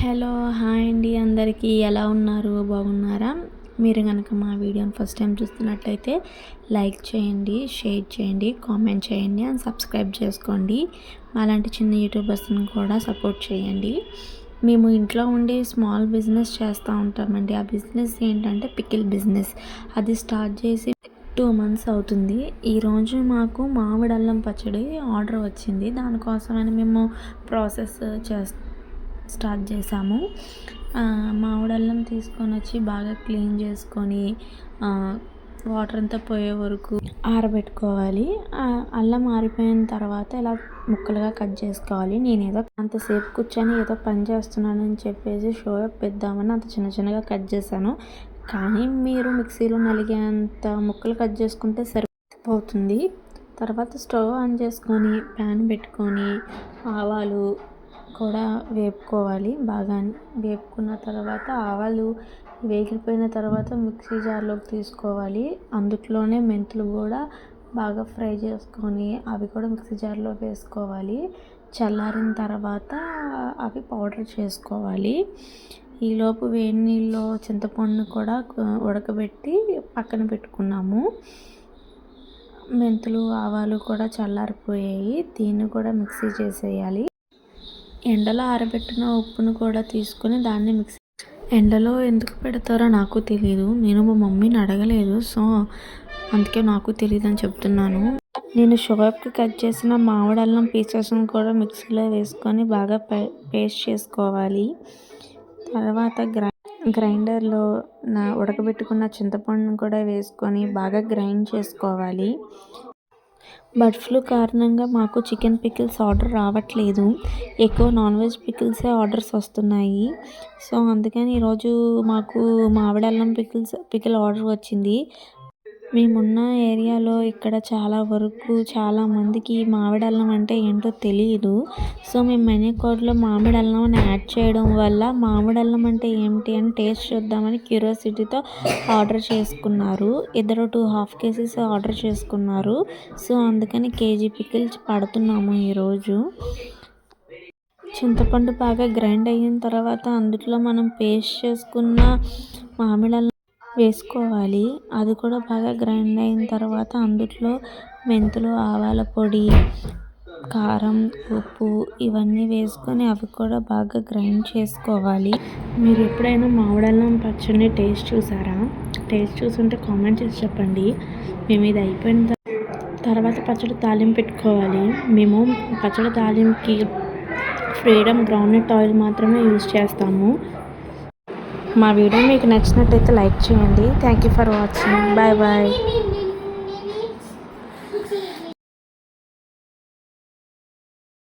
Hello hi అండి. అందరికీ ఎలా ఉన్నారు? బాగున్నారా? మీరు కనుక మా వీడియోని ఫస్ట్ టైం చూస్తున్నట్లయితే లైక్ చేయండి షేర్ చేయండి కామెంట్ చేయండి అండ్ సబ్స్క్రైబ్ చేసుకోండి. అలాంటి చిన్న యూట్యూబర్స్ని కూడా సపోర్ట్ చేయండి. మేము ఇంట్లో ఉండి స్మాల్ బిజినెస్ చేస్తూ ఉంటామండి. ఆ బిజినెస్ ఏంటంటే పికిల్ బిజినెస్. అది స్టార్ట్ చేసి టూ మంత్స్ అవుతుంది. ఈరోజు మాకు మామిడి అల్లం పచ్చడి ఆర్డర్ వచ్చింది. దానికోసమని మేము ప్రాసెస్ చేస్తాం స్టార్ట్ చేసాము. మామిడి తీసుకొని వచ్చి బాగా క్లీన్ చేసుకొని వాటర్ అంతా పోయే వరకు ఆరబెట్టుకోవాలి. అల్లం ఆరిపోయిన తర్వాత ఇలా ముక్కలుగా కట్ చేసుకోవాలి. నేను ఏదో అంతసేపు కూర్చొని ఏదో పని చేస్తున్నానని చెప్పేసి షో పెద్దామని అంత చిన్న చిన్నగా కట్ చేశాను. కానీ మీరు మిక్సీలో నలిగేంత ముక్కలు కట్ చేసుకుంటే సరిపోతుంది. తర్వాత స్టవ్ ఆన్ చేసుకొని ప్యాన్ పెట్టుకొని ఆవాలు కూడా వేపుకోవాలి. బాగా వేపుకున్న తర్వాత ఆవాలు వేగిపోయిన తర్వాత మిక్సీ జార్లోకి తీసుకోవాలి. అందులోనే మెంతులు కూడా బాగా ఫ్రై చేసుకొని అవి కూడా మిక్సీ జార్లో వేసుకోవాలి. చల్లారిన తర్వాత అవి పౌడర్ చేసుకోవాలి. ఈలోపు వేడి నీళ్ళలో చింతపండును కూడా ఉడకబెట్టి పక్కన పెట్టుకున్నాము. మెంతులు ఆవాలు కూడా చల్లారిపోయాయి. దీన్ని కూడా మిక్సీ చేసేయాలి. ఎండలో ఆరబెట్టిన ఉప్పును కూడా తీసుకొని దాన్ని మిక్సీ ఎండలో ఎందుకు పెడతారో నాకు తెలియదు నేను మా మమ్మీని అడగలేదు. సో అందుకే నాకు తెలియదు అని చెప్తున్నాను. నేను షుగర్కి కట్ చేసిన మామిడి అల్లం పీసెస్ని కూడా మిక్సీలో వేసుకొని బాగా పేస్ట్ చేసుకోవాలి. తర్వాత గ్రై గ్రైండర్లో నా ఉడకబెట్టుకున్న చింతపండును కూడా వేసుకొని బాగా గ్రైండ్ చేసుకోవాలి. బర్డ్ ఫ్లూ కారణంగా మాకు చికెన్ పికిల్స్ ఆర్డర్ రావట్లేదు. ఎక్కువ నాన్ వెజ్ పికిల్సే ఆర్డర్స్ వస్తున్నాయి. సో అందుకని ఈరోజు మాకు మామిడి అల్లం పికిల్స్ పికిల్ ఆర్డర్ వచ్చింది. మేమున్న ఏరియాలో ఇక్కడ చాలా వరకు చాలామందికి మామిడి అల్లం అంటే ఏంటో తెలియదు సో మేము మెనూ కార్డ్లో మామిడి అల్లం అని యాడ్ చేయడం వల్ల మామిడి అల్లం అంటే ఏమిటి అని టేస్ట్ చూద్దామని క్యూరియాసిటీతో ఆర్డర్ చేసుకున్నారు. ఇద్దరు టూ హాఫ్ కేజీస్ ఆర్డర్ చేసుకున్నారు. సో అందుకని కేజీ పికిల్స్ పడుతున్నాము ఈరోజు. చింతపండు బాగా గ్రైండ్ అయిన తర్వాత అందులో మనం పేస్ట్ చేసుకున్న మామిడి అల్లం వేసుకోవాలి. అది కూడా బాగా గ్రైండ్ అయిన తర్వాత అందులో మెంతులు ఆవాల పొడి కారం ఉప్పు ఇవన్నీ వేసుకొని అవి కూడా బాగా గ్రైండ్ చేసుకోవాలి. మీరు ఎప్పుడైనా మామిడల్లం పచ్చడిని టేస్ట్ చూసారా? టేస్ట్ చూసుంటే కామెంట్ చేసి చెప్పండి. మేము ఇది అయిపోయిన తర్వాత పచ్చడి తాలింపు పెట్టుకోవాలి. మేము పచ్చడి తాలింపుకి ఫ్రీడమ్ గ్రౌండ్నట్ ఆయిల్ మాత్రమే యూజ్ చేస్తాము. మా వీడియో మీకు నచ్చినట్టయితే లైక్ చేయండి. Thank you for watching bye bye